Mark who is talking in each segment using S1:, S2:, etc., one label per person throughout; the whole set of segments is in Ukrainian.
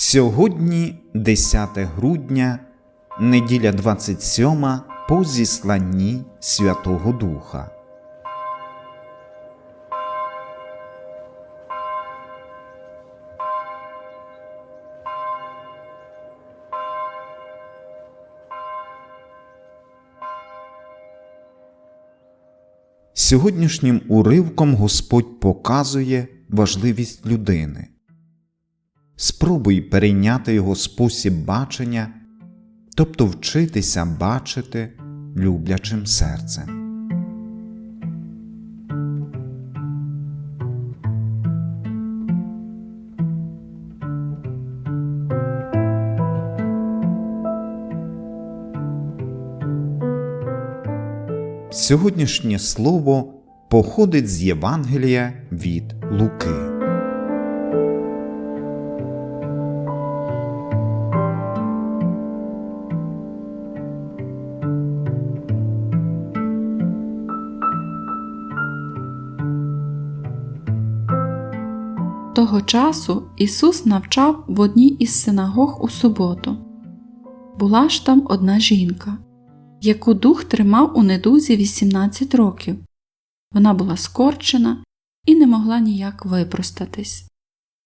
S1: Сьогодні 10 грудня, неділя 27 по зісланні Святого Духа. Сьогоднішнім уривком Господь показує важливість людини. Спробуй перейняти його спосіб бачення, тобто вчитися бачити люблячим серцем. Сьогоднішнє слово походить з Євангелія від Луки.
S2: Того часу Ісус навчав в одній із синагог у суботу. Була ж там одна жінка, яку дух тримав у недузі 18 років. Вона була скорчена і не могла ніяк випростатись.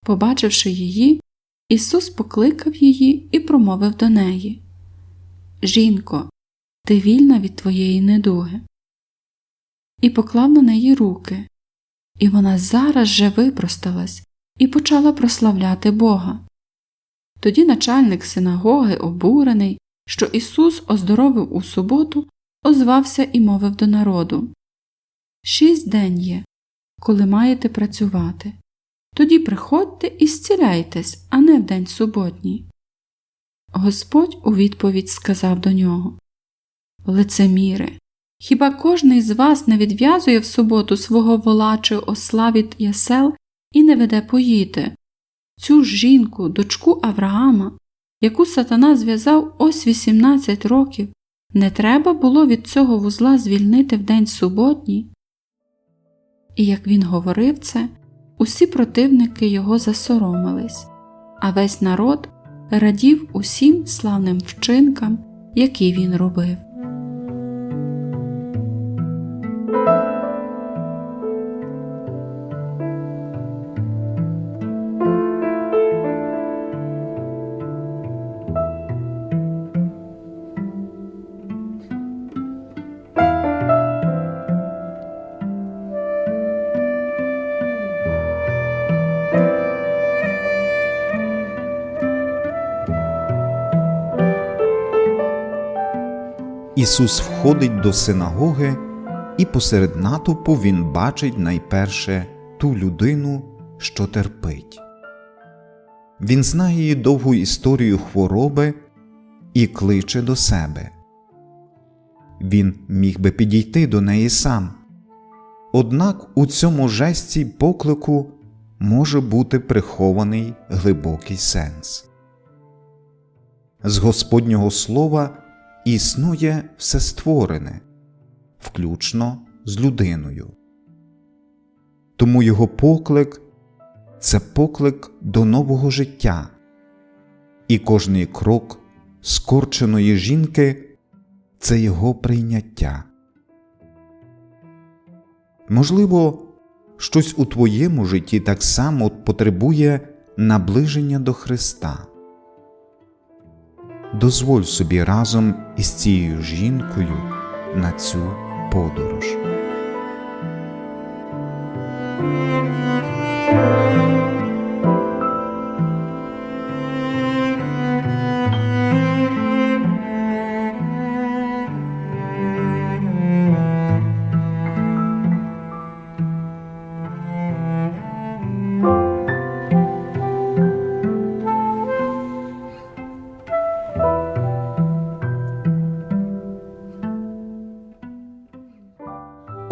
S2: Побачивши її, Ісус покликав її і промовив до неї Жінко, ти вільна від твоєї недуги. І поклав на неї руки, і вона зараз же випросталась і почала прославляти Бога. Тоді начальник синагоги, обурений, що Ісус оздоровив у суботу, озвався і мовив до народу Шість день є, коли маєте працювати. Тоді приходьте і зціляйтесь, а не в день суботній. Господь у відповідь сказав до нього Лицеміри, хіба кожний з вас не відв'язує в суботу свого вола чи осла від ясел і не веде поїти? Цю жінку, дочку Авраама, яку сатана зв'язав ось 18 років, не треба було від цього вузла звільнити в день суботній. І як він говорив це, усі противники його засоромились, а весь народ радів усім славним вчинкам, які він робив.
S1: Ісус входить до синагоги, і посеред натовпу Він бачить найперше ту людину, що терпить. Він знає її довгу історію хвороби і кличе до себе. Він міг би підійти до неї сам. Однак у цьому жесті поклику може бути прихований глибокий сенс. З Господнього слова існує все створене, включно з людиною. Тому його поклик це поклик до нового життя, і кожний крок скорченої жінки це його прийняття. Можливо, щось у твоєму житті так само потребує наближення до Христа. Дозволь собі разом із цією жінкою на цю подорож.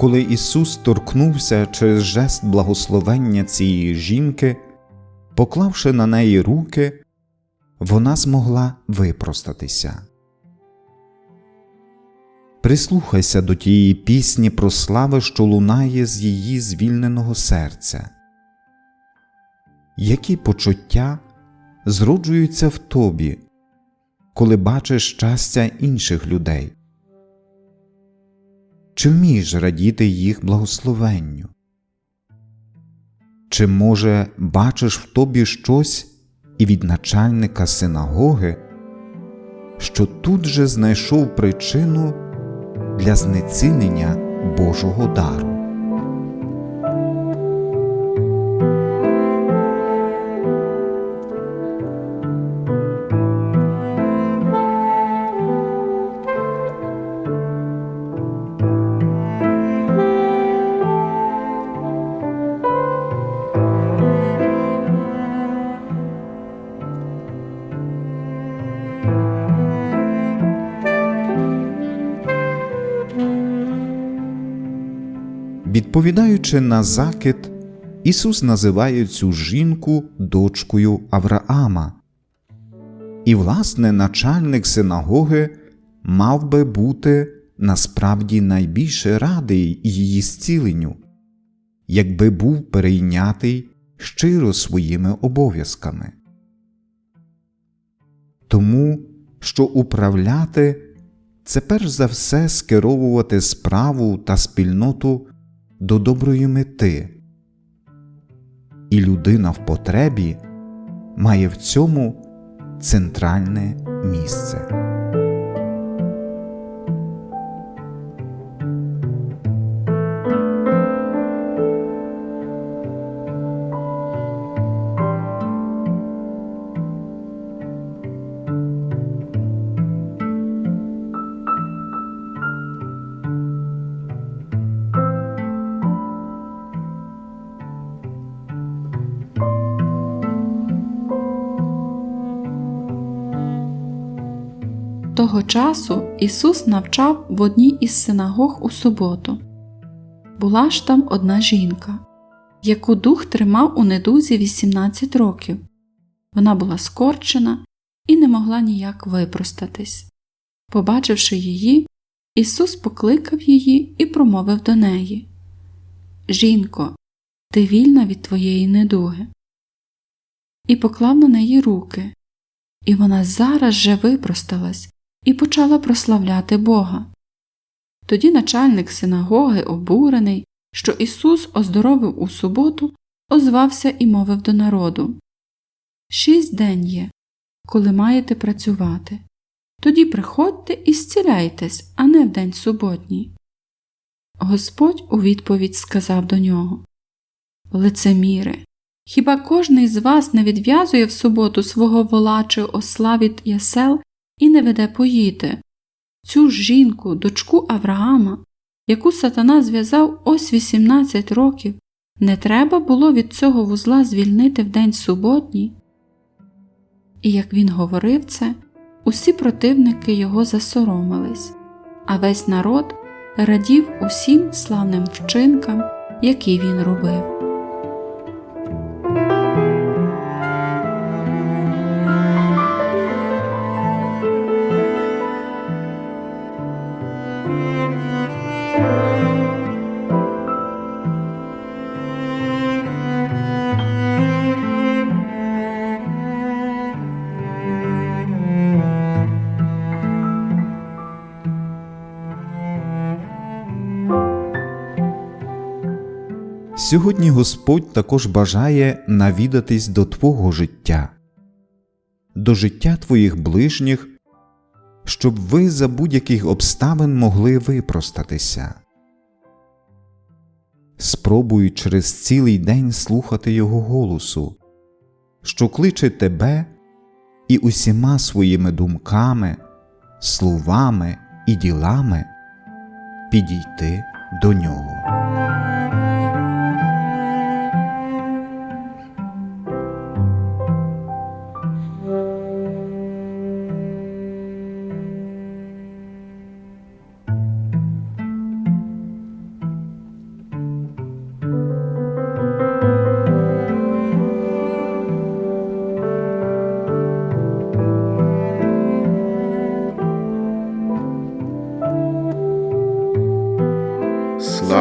S1: Коли Ісус торкнувся через жест благословення цієї жінки, поклавши на неї руки, вона змогла випростатися. Прислухайся до тієї пісні про слави, що лунає з її звільненого серця. Які почуття зроджуються в тобі, коли бачиш щастя інших людей? Чи вмієш радіти їх благословенню? Чи, може, бачиш в тобі щось і від начальника синагоги, що тут же знайшов причину для знецінення Божого дару? Відповідаючи на закид, Ісус називає цю жінку дочкою Авраама. І, власне, начальник синагоги мав би бути насправді найбільше радий її зціленню, якби був перейнятий щиро своїми обов'язками. Тому, що управляти це перш за все скеровувати справу та спільноту до доброї мети, і людина в потребі має в цьому центральне місце.
S2: Того часу Ісус навчав в одній із синагог у суботу. Була ж там одна жінка, яку дух тримав у недузі 18 років. Вона була скорчена і не могла ніяк випростатись. Побачивши її, Ісус покликав її і промовив до неї Жінко, ти вільна від твоєї недуги. І поклав на неї руки, і вона зараз же випросталась і почала прославляти Бога. Тоді начальник синагоги, обурений, що Ісус оздоровив у суботу, озвався і мовив до народу Шість день є, коли маєте працювати. Тоді приходьте і зціляйтесь, а не в день суботній. Господь у відповідь сказав до нього Лицеміри, хіба кожний з вас не відв'язує в суботу свого вола чи осла ясел і не веде поїти? Цю жінку, дочку Авраама, яку сатана зв'язав ось 18 років, не треба було від цього вузла звільнити в день суботній? І як він говорив це, усі противники його засоромились, а весь народ радів усім славним вчинкам, які він робив.
S1: Сьогодні Господь також бажає навідатись до твого життя, до життя твоїх ближніх, щоб ви за будь-яких обставин могли випростатися. Спробуй через цілий день слухати Його голосу, що кличе тебе і усіма своїми думками, словами і ділами підійти до нього.